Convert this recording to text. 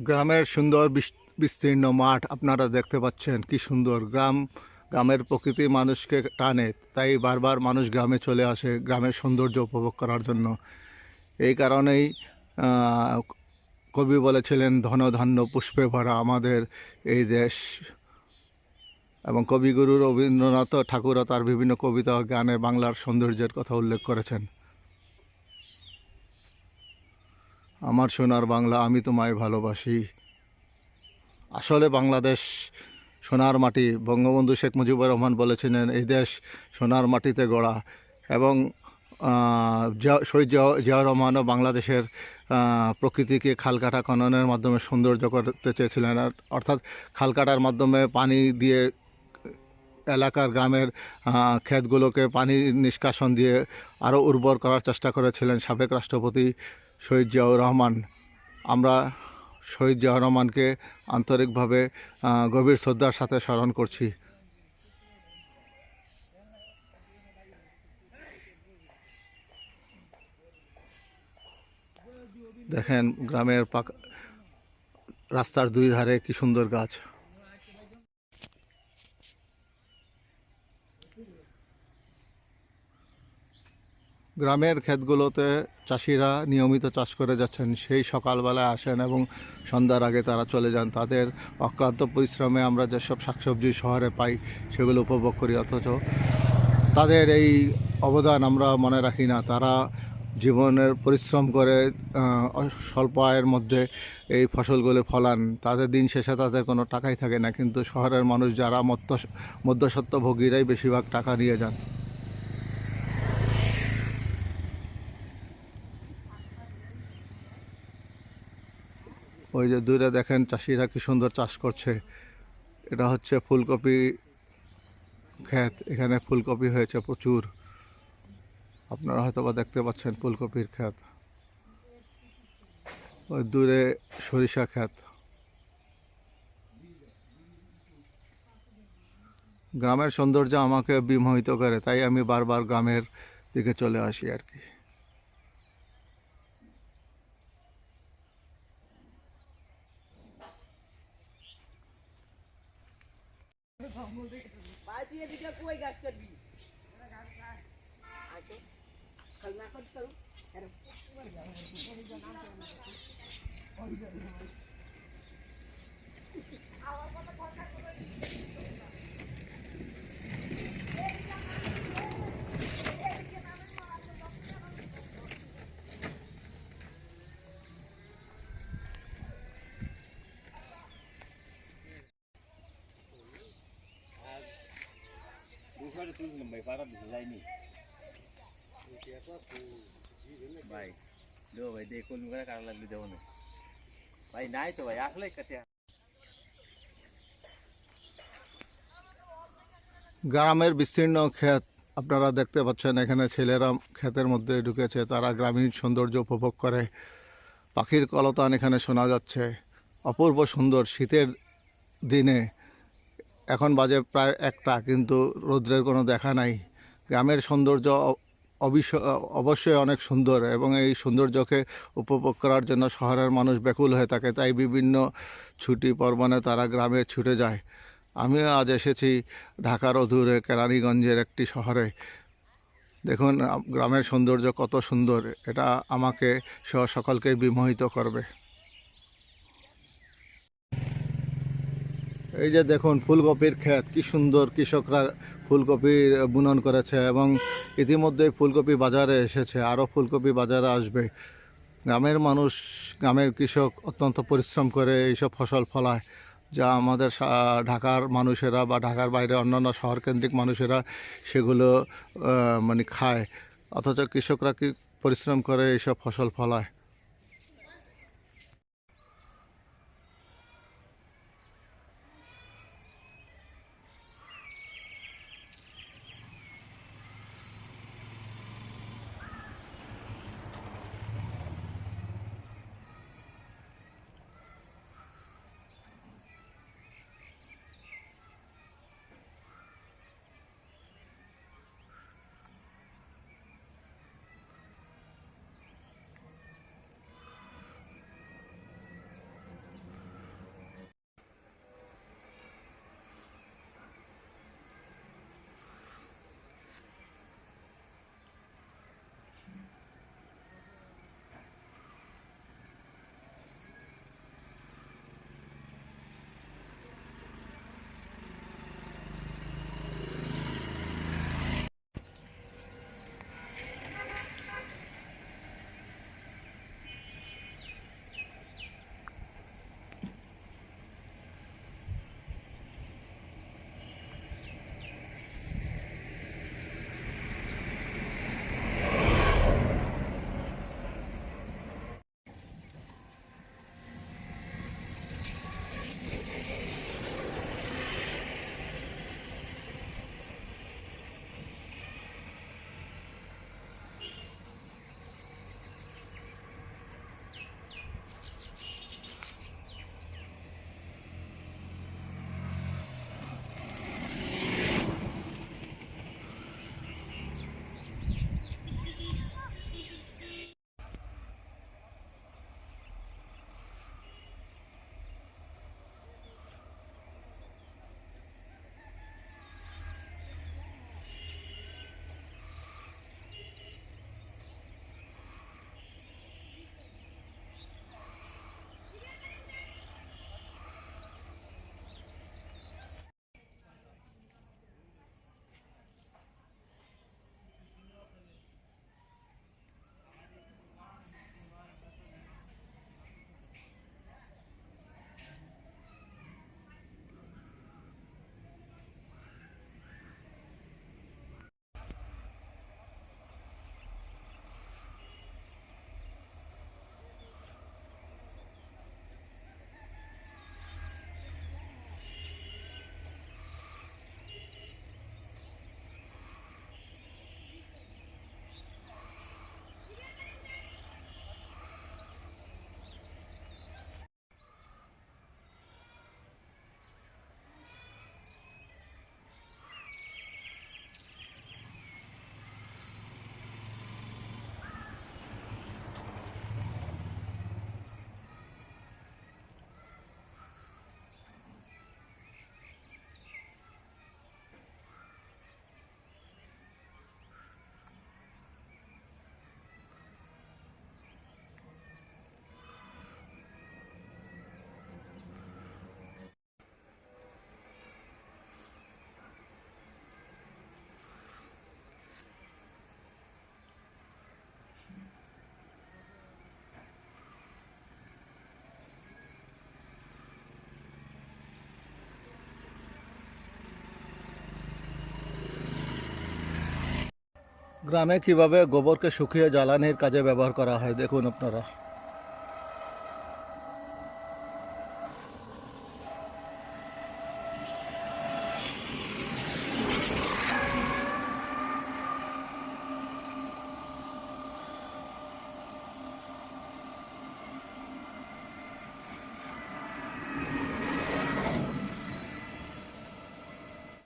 গ্রামের সুন্দর বিস- বিস্তীর্ণ মাঠ আপনারা দেখতে পাচ্ছেন, কি সুন্দর গ্রাম। গ্রামের প্রকৃতি মানুষকে টানে, তাই বারবার মানুষ গ্রামে চলে আসে, গ্রামের সৌন্দর্য উপভোগ করার জন্য। এই কারণেই কবি বলেছিলেন ধন ধান্য পুষ্পে ভরা আমাদের এই দেশ। এবং কবিগুরু রবীন্দ্রনাথ ঠাকুরও তার বিভিন্ন কবিতা ও গানে বাংলার সৌন্দর্যের কথা উল্লেখ করেছেন। আমার সোনার বাংলা আমি তোমায় ভালোবাসি। আসলে বাংলাদেশ সোনার মাটি, বঙ্গবন্ধু শেখ মুজিবুর রহমান বলেছিলেন, এই দেশ সোনার মাটিতে গড়া। এবং শহীদ জিয়া- রহমানও বাংলাদেশের প্রকৃতিকে খালকাটা খননের মাধ্যমে সৌন্দর্য করতে চেয়েছিলেন। অর্থাৎ খালকাটার মাধ্যমে পানি দিয়ে এলাকার গ্রামের ক্ষেতগুলোকে পানি নিষ্কাশন দিয়ে আরও উর্বর করার চেষ্টা করেছিলেন সাবেক রাষ্ট্রপতি শহীদ জিয়াউর রহমান। আমরা শহীদ জিয়াউর রহমানকে আন্তরিকভাবে গভীর শ্রদ্ধার সাথে স্মরণ করছি। দেখেন গ্রামের পাকা, রাস্তার দুই ধারে কি সুন্দর গাছ। গ্রামের ক্ষেতগুলোতে চাষিরা নিয়মিত চাষ করে যাচ্ছেন, সেই সকালবেলায় আসেন এবং সন্ধ্যার আগে তারা চলে যান। তাদের অক্লান্ত পরিশ্রমে আমরা যেসব শাকসবজি শহরে পাই, সেগুলো উপভোগ করি। অথচ তাদের এই অবদান আমরা মনে রাখি না। তারা জীবনের পরিশ্রম করে স্বল্প আয়ের মধ্যে এই ফসলগুলো ফলান। তাদের দিন শেষে তাদের কোনো টাকাই থাকে না। কিন্তু শহরের মানুষ যারা মধ্য, মধ্যস্বত্বভোগীরাই বেশিরভাগ টাকা নিয়ে যান। ওই যে দূরে দেখেন চাষিরা কি সুন্দর চাষ করছে। এটা হচ্ছে ফুলকপি ক্ষেত, এখানে ফুলকপি হয়েছে প্রচুর। আপনারা হয়তো বা দেখতে পাচ্ছেন ফুলকপির ক্ষেত। ওই দূরে সরিষা ক্ষেত। গ্রামের সৌন্দর্য আমাকে বিমোহিত করে, তাই আমি বারবার গ্রামের দিকে চলে আসি আর কি। Bukan itu lembai parah bisa ini. ভাই যায়নি ভাই না। ভাই, নাই তো ভাই, আসলে গ্রামের বিস্তীর্ণ ক্ষেত, আপনারা দেখতে পাচ্ছেন, এখানে ছেলেরা ক্ষেতের মধ্যে ঢুকেছে, তারা গ্রামীণ সৌন্দর্য উপভোগ করে। পাখির কলতান এখানে শোনা যাচ্ছে। অপূর্ব সুন্দর শীতের দিনে। এখন বাজে প্রায় একটা, কিন্তু রৌদ্রের কোনো দেখা নাই। গ্রামের সৌন্দর্য অবশ্যই অনেক সুন্দর এবং এই সৌন্দর্যকে উপভোগ করার জন্য শহরের মানুষ ব্যাকুল হয়ে থাকে, তাই বিভিন্ন ছুটি পর্বণে তারা গ্রামে ছুটে যায়। আমিও আজ এসেছি ঢাকার অধূরে কেরানীগঞ্জের একটি শহরে। দেখুন গ্রামের সৌন্দর্য কত সুন্দর, এটা আমাকে সহ সকলকে বিমোহিত করবে। এই যে দেখুন, ফুলকপির ক্ষেত, কি সুন্দর কৃষকরা ফুলকপির বুনন করেছে এবং ইতিমধ্যে ফুলকপি বাজারে এসেছে, আরও ফুলকপি বাজারে আসবে। গ্রামের মানুষ, গ্রামের কৃষক অত্যন্ত পরিশ্রম করে এইসব ফসল ফলায়। যা আমাদের ঢাকার মানুষেরা বা ঢাকার বাইরে অন্যান্য শহরকেন্দ্রিক মানুষেরা সেগুলো মানে খায়। অথচ কৃষকরা কি পরিশ্রম করে এইসব ফসল ফলায়? গ্রামে কীভাবে গোবরকে শুকিয়ে জ্বালানির কাজে ব্যবহার করা হয় দেখুন আপনারা।